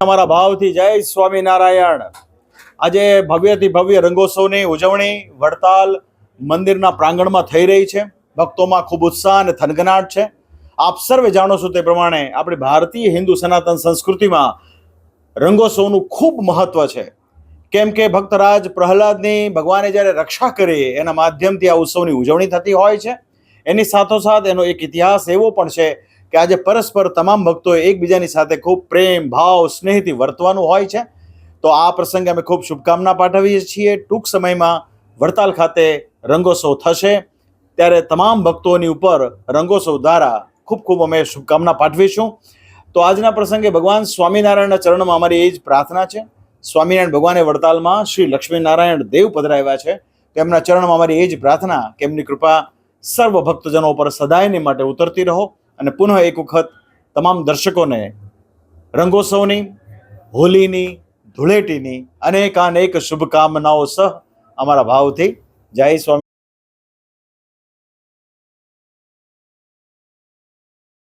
અમારા ભાવથી જય સ્વામિનારાયણ. આજે ભવ્યથી ભવ્ય રંગોત્સવની ઉજવણી વડતાલ મંદિરના પ્રાંગણમાં થઈ રહી છે. ભક્તોમાં ખૂબ ઉત્સાહ અને થનગનાટ છે. આપ સર્વે જાણો છો તે પ્રમાણે આપણી ભારતીય હિન્દુ સનાતન સંસ્કૃતિમાં રંગોત્સવનું ખૂબ મહત્વ છે. કેમ કે ભક્તરાજ પ્રહલાદની ભગવાને જ્યારે રક્ષા કરી એના માધ્યમથી આ ઉત્સવની ઉજવણી થતી હોય છે. એની સાથોસાથ એનો એક ઇતિહાસ એવો પણ છે કે આજે પરસ્પર તમામ ભક્તોએ એકબીજાની સાથે ખૂબ પ્રેમ, ભાવ, સ્નેહથી વર્તવાનું હોય છે. તો આ પ્રસંગે અમે ખૂબ શુભકામના પાઠવીએ છીએ. ટૂંક સમયમાં વડતાલ ખાતે રંગોત્સવ થશે. ત્યારે તમામ ભક્તોની ઉપર રંગોત્સવ દ્વારા ખૂબ ખૂબ અમે શુભકામના પાઠવીશું. તો આજના પ્રસંગે ભગવાન સ્વામિનારાયણના ચરણમાં અમારી એ જ પ્રાર્થના છે. સ્વામિનારાયણ ભગવાને વડતાલમાં શ્રી લક્ષ્મીનારાયણ દેવ પધરાવ્યા છે. તેમના ચરણમાં અમારી એ જ પ્રાર્થના કે એમની કૃપા સર્વ ભક્તજનો પર સદાયની માટે ઉતરતી રહો. અને પુનઃ એક વખત તમામ દર્શકોને, રંગોત્સવની, હોલીની, ધૂળેટીની અનેકાનેક શુભકામનાઓ સહ અમારા ભાવથી. જય સ્વામી